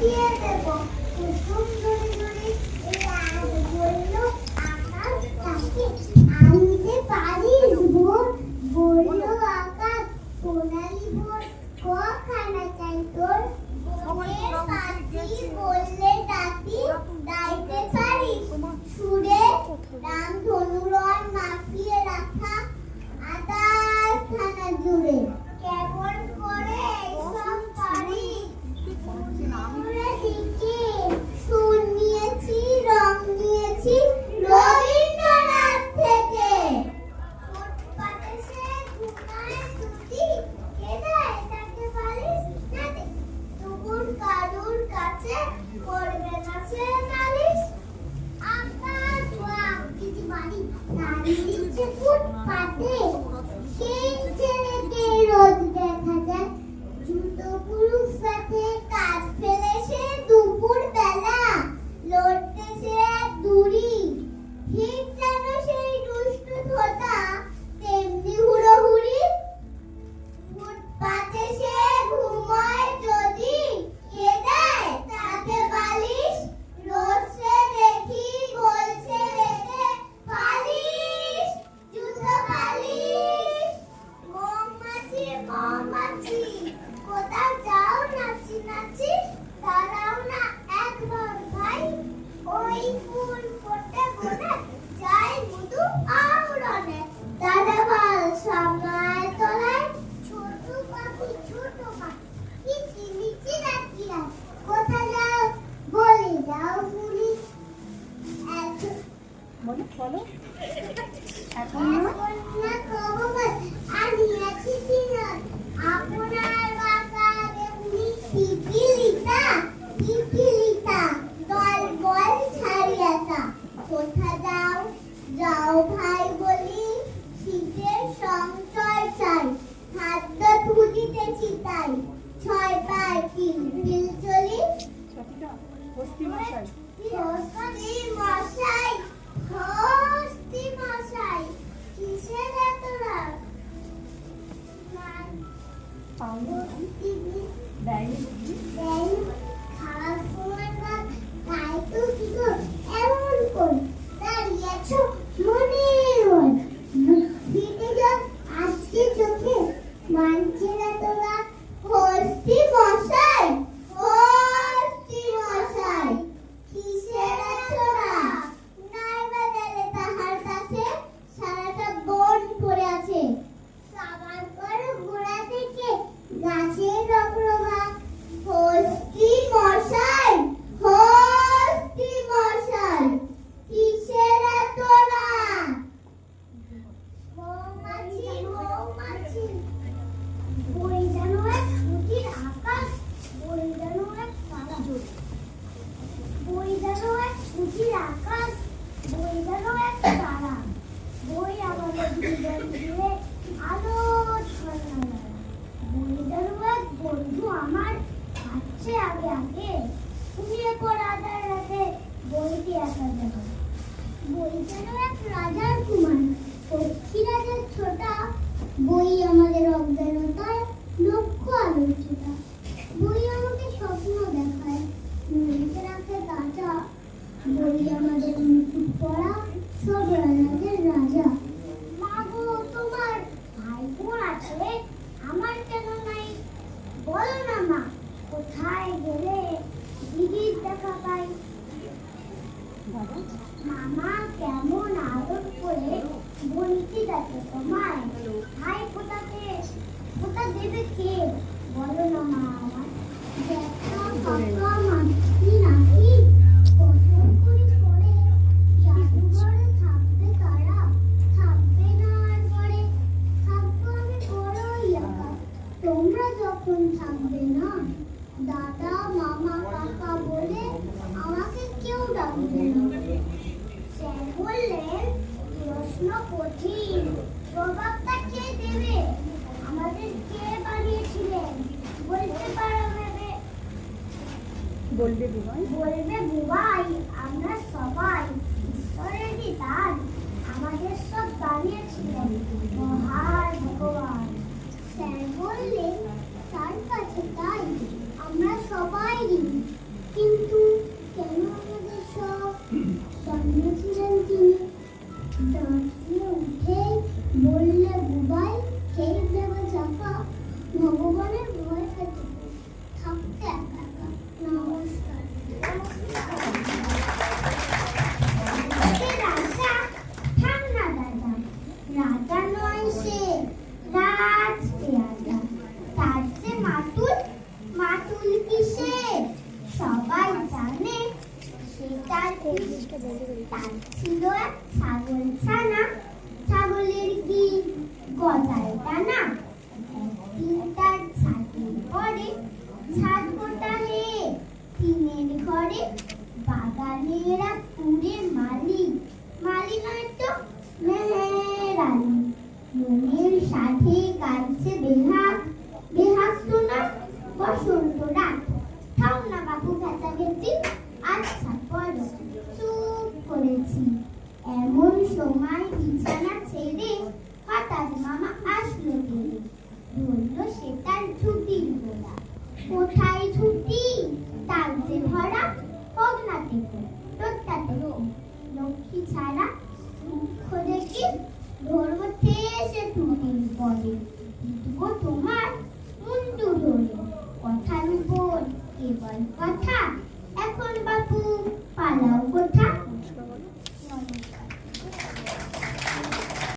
贴的我不舒 ভাই বলি শীতের সঞ্চয় চাই খাদ্য ধুলিতে চিতাই ছয় পাই তিন বিল চলি। মশাই হস্তি মশাই কিসের এত রাগ? তোরা হস্তি মশা কি আঁকা এক রাজার কুমার। পক্ষী রাজার ছোটা, বই আমাদের অজ্ঞানতায় লক্ষ্য আলোচিতা। বই আমাকে স্বপ্ন দেখায় মেঘে আমাদের মুকুট পড়া সব রাজাদের রাজা। মাগো, তোমার ভাই বোন আছে? আমার কেন বলো না মা, কোথায় গেলে? দিদির দেখা পাই। মামা, কেমন আদর করে বলতে যাচ্ছে তোমায়। ভাই কোথাতে কোথা দেবে কে? বলো না মা আমার বলবে বুবাই। আমরা সবাই ঈশ্বরেরই দান, আমাদের সব বানিয়েছিলেন মহান ভগবান। স্যার বললেন তার কাছে বেরিয়েছিলেন তিনি দাঁড়িয়ে বললে বুবাই সেই দেব চাপা ভগবানের ভয় খেতে থাকতে একা একা নমস্কার তার ছিল এক ছাগল ছানা ছাগলের কি গজায় টানা তার ছাদের পরে ছাদ টিনের ঘরে বাগানেরা পুরে মালি মালি নয় তো মেহেরালি মনের সাথে গাইছে বেহাত বেহাত শোনা বসন্ত রাত। থাও না বাপু ভেজা গেছি আচ্ছা চুপ করেছি। এমন সময় বিছানা ছেড়ে হঠাৎ মামা আসলো তিনি বলল, সে তার ছুটির গোলা কোথায় ছুটি তার যে ভরা হোক থেকে